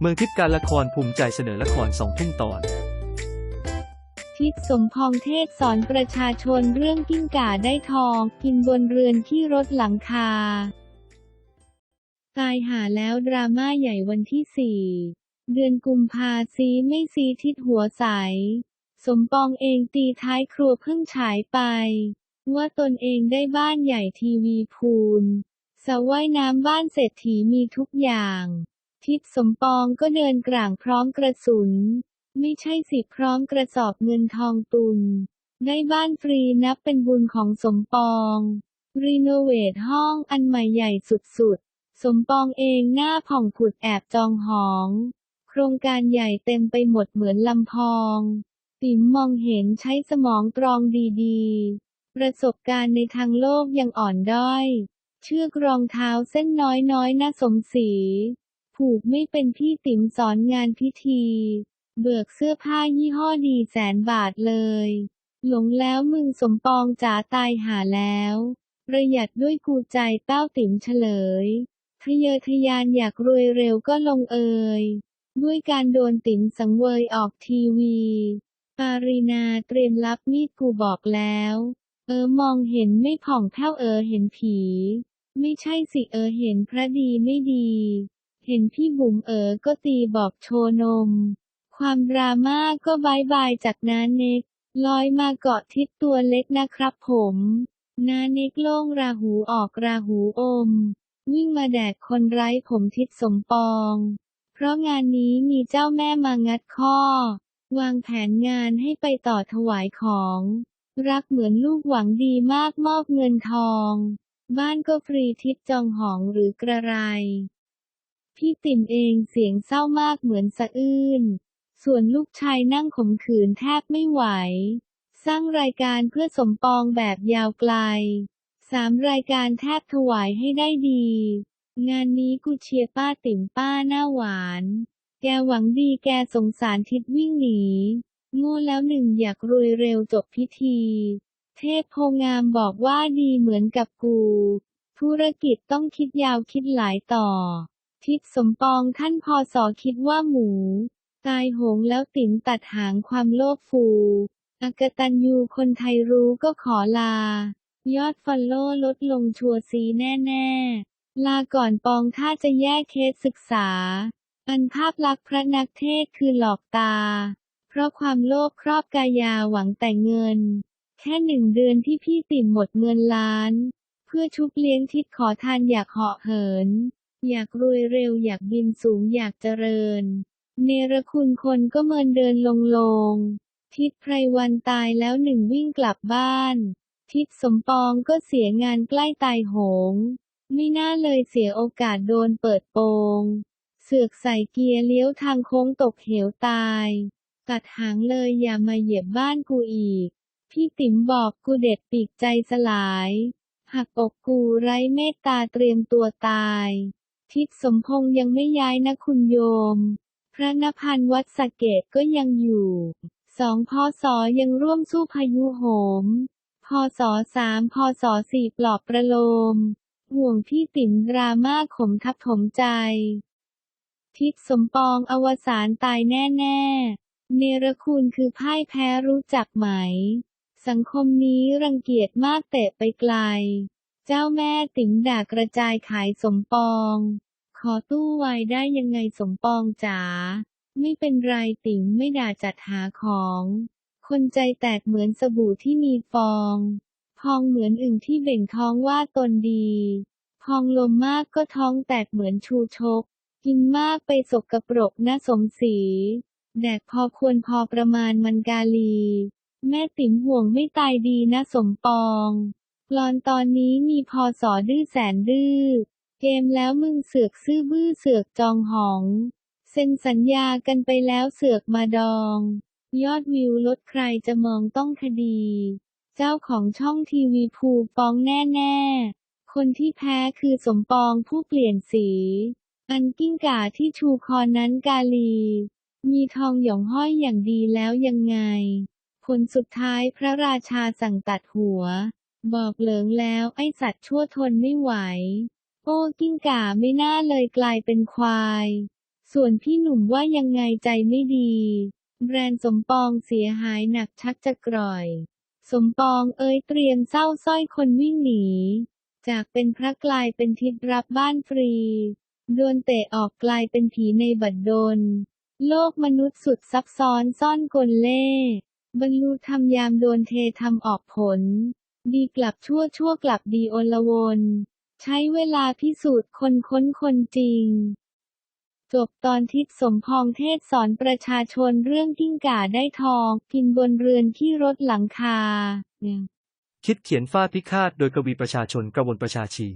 เมืองทิพย์การละครภูมิใจเสนอละครสองทุ่มตอน ทิศสมพองเทศสอนประชาชนเรื่องกิ้งก่าได้ทอง กินบนเรือนที่รถหลังคา ตายหาแล้วดราม่าใหญ่วันที่สี่เดือนกุมภาซีไม่ซีทิศหัวใส สมปองเองตีท้ายครัวเพิ่งฉายไป ว่าตนเองได้บ้านใหญ่ทีวีพูลสระว่ายน้ำบ้านเศรษฐีมีทุกอย่าง ทิศสมปองก็เดินกลางพร้อมกระสุน ไม่ใช่สิพร้อมกระสอบเงินทองตุน ได้บ้านฟรีนับเป็นบุญของสมปอง รีโนเวทห้องอันใหม่ใหญ่สุดๆ สมปองเองหน้าผ่องผุดแอบจองหอง โครงการใหญ่เต็มไปหมดเหมือนลำพองติ๋มมองเห็นใช้สมองตรองดีๆ ประสบการณ์ในทางโลกยังอ่อนด้อย เชือกรองเท้าเส้นน้อยๆน่าสมศรี ผูกไม่เป็นพี่ติ๋มสอนงานพิธี เบิกเสื้อผ้ายี่ห้อดีแสนบาทเลย หลงแล้วมึงสมปองจ๋าตายหาแล้ว ประหยัดด้วยกูใจเต้าติ๋มเฉลยทะเยอทะยานอยากรวยเร็วก็ลงเอยด้วยการโดนติ๋มสังเวยออกทีวี ปารีนาเตรียมรับมีดกูบอกแล้ว เออมองเห็นไม่ผ่องแผ้วเออเห็นผี ไม่ใช่สิเออเห็นพระดีไม่ดี เห็นพี่บุ๋มเออก็ตีบอกโชว์นม ความดราม่าก็บายบายจากนาเน็กลอยมาเกาะทิศตัวเล็กนะครับผมนาเน็กโล่งราหูออกราหูอม วิ่งมาแดกคนไร้ผมทิศสมปอง เพราะงานนี้มีเจ้าแม่มางัดข้อ วางแผนงานให้ไปต่อถวายของ รักเหมือนลูกหวังดีมากมอบเงินทอง บ้านก็ฟรีทิศจองหองหรือกระไร พี่ติ่มเองเสียงเศร้ามากเหมือนสะอื้น ส่วนลูกชายนั่งขมขืนแทบไม่ไหว สร้างรายการเพื่อสมปองแบบยาวไกล สามรายการแทบถวายให้ได้ดี งานนี้กูเชียร์ป้าติ๋มป้าหน้าหวาน แกหวังดีแกสงสารทิศวิ่งหนี โง่แล้วหนึ่งอยากรวยเร็วจบพิธี เทพโพงามบอกว่าดีเหมือนกับกู ธุรกิจต้องคิดยาวคิดหลายต่อ ทิศสมปองท่านพอสอคิดว่าหมู ตายโหงแล้วติ๋มตัดหางความโลภฟูอากตันยูคนไทยรู้ก็ขอลา ยอดฟอลโล่ลดลงชัวซีแน่ๆ ลาก่อนปองถ้าจะแยกเคสศึกษา อันภาพลักษณ์พระนักเทศคือหลอกตา เพราะความโลภครอบกายาหวังแต่เงิน แค่หนึ่งเดือนที่พี่ติ่มหมดเงินล้าน เพื่อชุบเลี้ยงทิศขอทานอยากเหาะเหิน อยากรวยเร็วอยากบินสูงอยากเจริญ เนรคุณคนก็เมินเดินลงลง ทิศไพรวันตายแล้วหนึ่งวิ่งกลับบ้าน ทิศสมปองก็เสียงานใกล้ตายโหง ไม่น่าเลยเสียโอกาสโดนเปิดโปง เสือกใส่เกียร์เลี้ยวทางโค้งตกเหวตายตัดหางเลยอย่ามาเหยียบบ้านกูอีก พี่ติ๋มบอกกูเด็ดปีกใจสลาย หักอกกูไร้เมตตาเตรียมตัวตาย ทิศสมพงษ์ยังไม่ย้ายนะคุณโยม พระนพันธ์วัดสะเกตก็ยังอยู่สองพศยังร่วมสู้พายุโหม พศสามพศสี่ปลอบประโลม ห่วงพี่ติ๋มดราม่าขมทับถมใจ ทิศสมปองอวสานตายแน่ๆ เนรคุณคือพ่ายแพ้รู้จักไหม สังคมนี้รังเกียจมากเตะไปไกล เจ้าแม่ติ๋มด่ากระจายขายสมปอง ขอตู้ไว้ได้ยังไงสมปองจ๋า ไม่เป็นไรติ๋มไม่ด่าจัดหาของ คนใจแตกเหมือนสบู่ที่มีฟอง พองเหมือนอึ่งที่เบ่งท้องว่าตนดี พองลมมากก็ท้องแตกเหมือนชูชก กินมากไปสกกระปรกนะสมศรีแดกพอควรพอประมาณมันกาลี แม่ติ๋มห่วงไม่ตายดีนะสมปอง กลอนตอนนี้มีพอสอดื้อแสนดื้อ เกมแล้วมึงเสือกซื่อบื้อเสือกจองหอง เซ็นสัญญากันไปแล้วเสือกมาดอง ยอดวิวลดใครจะมองต้องคดี เจ้าของช่องทีวีภูฟ้องแน่ๆ คนที่แพ้คือสมปองผู้เปลี่ยนสี อันกิ้งก่าที่ชูคอนั้นกาลี มีทองหยองห้อยอย่างดีแล้วยังไง ผลสุดท้ายพระราชาสั่งตัดหัว บอกเหลิงแล้วไอสัตว์ชั่วทนไม่ไหว โอ้กิ้งก่าไม่น่าเลยกลายเป็นควาย ส่วนพี่หนุ่มว่ายังไงใจไม่ดี แบรนด์สมปองเสียหายหนักชักจะกร่อย สมปองเอ้ยเตรียมเศร้าสร้อยคนวิ่งหนี จากเป็นพระกลายเป็นทิศรับบ้านฟรี โดนเตะออกกลายเป็นผีในบัดดล โลกมนุษย์สุดซับซ้อนซ่อนกลเล่ บรรลุธรรมยามโดนเททำออกผล ดีกลับชั่วชั่วกลับดีอละวน ใช้เวลาพิสูจน์คนค้นคนจริง จบตอนทิศสมพองเทศสอนประชาชนเรื่องกิ้งก่าได้ทอง กินบนเรือนที่รถหลังคา คิดเขียนฟาพิฆาตโดยกวีประชาชนกระวนประชาชี